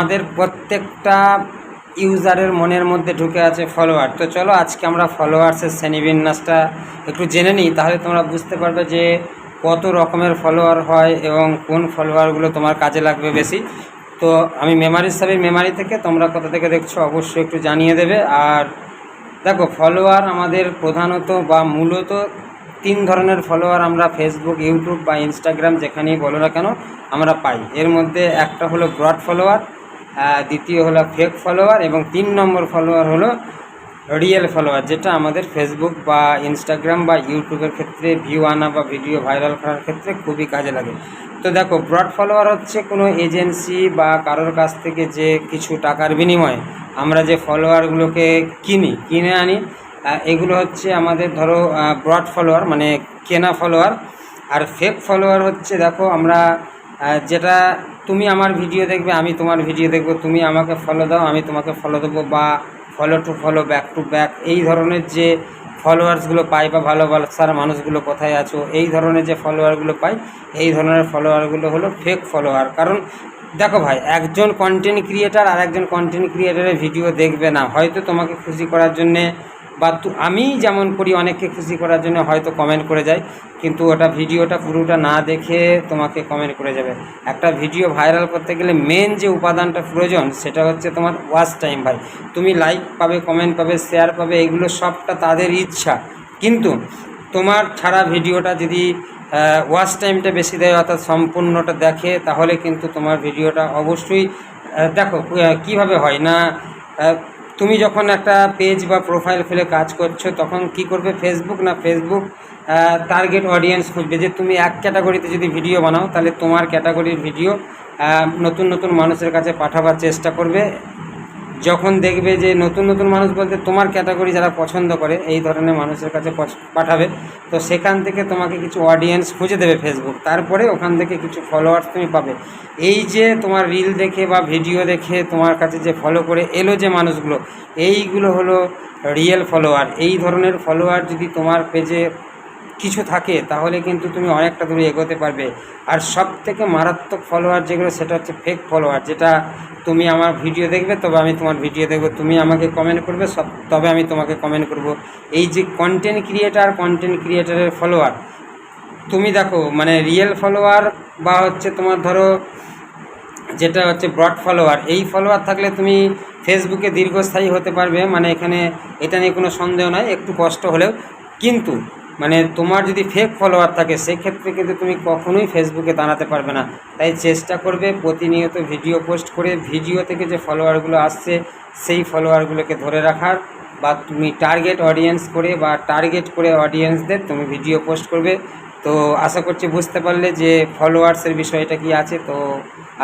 আমাদের প্রত্যেকটা ইউজারের মনের মধ্যে ঢুকে আছে ফলোয়ার তো চলো আজকে আমরা ফলোয়ার্সের শ্রেণীবিন্যাসটা একটু জেনে নিই, তাহলে তোমরা বুঝতে পারবে যে কত রকমের ফলোয়ার হয় এবং কোন ফলোয়ারগুলো তোমার কাজে লাগবে বেশি। তো আমি মেমারি সাবির মেমারি থেকে তোমরা কোথা থেকে দেখছ অবশ্যই একটু জানিয়ে দেবে। আর দেখো ফলোয়ার আমাদের প্রধানত বা মূলত তিন ধরনের ফলোয়ার আমরা ফেসবুক ইউটিউব বা ইনস্টাগ্রাম যেখানেই বলো না কেন আমরা পাই। এর মধ্যে একটা হলো ব্রড ফলোয়ার দ্বিতীয় হলো ফেক ফলোয়ার এবং তিন নম্বর ফলোয়ার হলো রিয়েল ফলোয়ার যেটা আমাদের ফেসবুক বা ইনস্টাগ্রাম বা ইউটিউবের ক্ষেত্রে ভিউ আনা বা ভিডিও ভাইরাল করার ক্ষেত্রে খুবই কাজে লাগে। তো দেখো ব্রড ফলোয়ার হচ্ছে কোনো এজেন্সি বা কারোর কাছ থেকে যে কিছু টাকার বিনিময়ে আমরা যে ফলোয়ারগুলোকে কিনি, কিনে আনি এগুলো হচ্ছে আমাদের ধরো ব্রড ফলোয়ার মানে কেনা ফলোয়ার আর ফেক ফলোয়ার হচ্ছে দেখো, আমরা যেটা তুমি আমার ভিডিও দেখবে, আমি তোমার ভিডিও দেখব, তুমি আমাকে ফলো দাও, আমি তোমাকে ফলো দেবো বা follow to follow back to back এই ধরনের যে ফলোয়ার্সগুলো পাই বা ভালোবাসার মানুষগুলো কোথায় আছো, এই ধরনের যে ফলোয়ারগুলো পাই, এই ধরনের ফলোয়ারগুলো হলো ফেক ফলোয়ার কারণ দেখো ভাই, একজন কন্টেন্ট ক্রিয়েটার আর একজন কন্টেন্ট ক্রিয়েটারের ভিডিও দেখবে না, হয়তো তোমাকে খুশি করার জন্যে বা আমি যেমন করি অনেককে খুশি করার জন্য হয়তো কমেন্ট করে যাই কিন্তু ওটা ভিডিওটা পুরোটা না দেখে তোমাকে কমেন্ট করে যাবে। একটা ভিডিও ভাইরাল করতে গেলে মেন যে উপাদানটা প্রয়োজন, সেটা হচ্ছে তোমার ওয়াচ টাইম ভাই। তুমি লাইক পাবে কমেন্ট পাবে শেয়ার পাবে, এগুলো সবটা তাদের ইচ্ছা। কিন্তু তোমার ছাড়া ভিডিওটা যদি ওয়াচ টাইমটা বেশি দেয়, অর্থাৎ সম্পূর্ণটা দেখে, তাহলে কিন্তু তোমার ভিডিওটা অবশ্যই দেখো কীভাবে হয় না তুমি যখন একটা পেজ বা প্রোফাইল খুলে কাজ করছ, তখন কি করবে ফেসবুক না ফেসবুক টার্গেট অডিয়েন্স খুঁজবে? যে তুমি এক ক্যাটাগরিতে যদি ভিডিও বানাও, তাহলে তোমার ক্যাটাগরির ভিডিও নতুন নতুন মানুষের কাছে পাঠাবার চেষ্টা করবে। যখন দেখবে যে নতুন নতুন মানুষ বলতে তোমার ক্যাটাগরি যারা পছন্দ করে, এই ধরনের মানুষের কাছে পাঠাবে, তো সেখান থেকে তোমাকে কিছু অডিয়েন্স খুঁজে দেবে ফেসবুক তারপরে ওখান থেকে কিছু ফলোয়ার্স তুমি পাবে। এই যে তোমার রিল দেখে বা ভিডিও দেখে তোমার কাছে যে ফলো করে এলো যে মানুষগুলো, এইগুলো হলো রিয়েল ফলোয়ার এই ধরনের ফলোয়ার যদি তোমার পেজে কিছু থাকে, তাহলে কিন্তু তুমি অনেকটা দূরে এগোতে পারবে। আর সব থেকে মারাত্মক ফলোয়ার যেগুলো, সেটা হচ্ছে ফেক ফলোয়ার যেটা তুমি আমার ভিডিও দেখবে, তবে আমি তোমার ভিডিও দেখব। তুমি আমাকে কমেন্ট করবে, সব, তবে আমি তোমাকে কমেন্ট করব। এই যে কন্টেন্ট ক্রিয়েটার কন্টেন্ট ক্রিয়েটারের ফলোয়ার তুমি দেখো মানে রিয়েল ফলোয়ার বা হচ্ছে তোমার ধরো, যেটা হচ্ছে ব্রড ফলোয়ার এই ফলোয়ার থাকলে তুমি ফেসবুকে দীর্ঘস্থায়ী হতে পারবে। মানে এখানে এটা নিয়ে কোনো সন্দেহ নাই, একটু কষ্ট হলেও। কিন্তু মানে তোমার যদি ফেক ফলোয়ার থাকে, সেক্ষেত্রে কিন্তু তুমি কখনোই ফেসবুকে দাঁড়াতে পারবে না। তাই চেষ্টা করবে প্রতিনিয়ত ভিডিও পোস্ট করে ভিডিও থেকে যে ফলোয়ারগুলো আসছে, সেই ফলোয়ারগুলোকে ধরে রাখার বা তুমি টার্গেট অডিয়েন্স করে বা টার্গেট করে অডিয়েন্সদের তুমি ভিডিও পোস্ট করবে। তো আশা করছি বুঝতে পারলে যে ফলোয়ার্সের বিষয়টা কি আছে। তো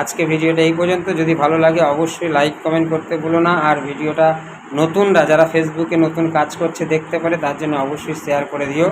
আজকে ভিডিওটা এই পর্যন্ত। যদি ভালো লাগে, অবশ্যই লাইক কমেন্ট করতে ভুলো না। আর ভিডিওটা নতুনরা যারা ফেসবুকে নতুন কাজ করছে দেখতে পারে তার জন্য অবশ্যই শেয়ার করে দিও।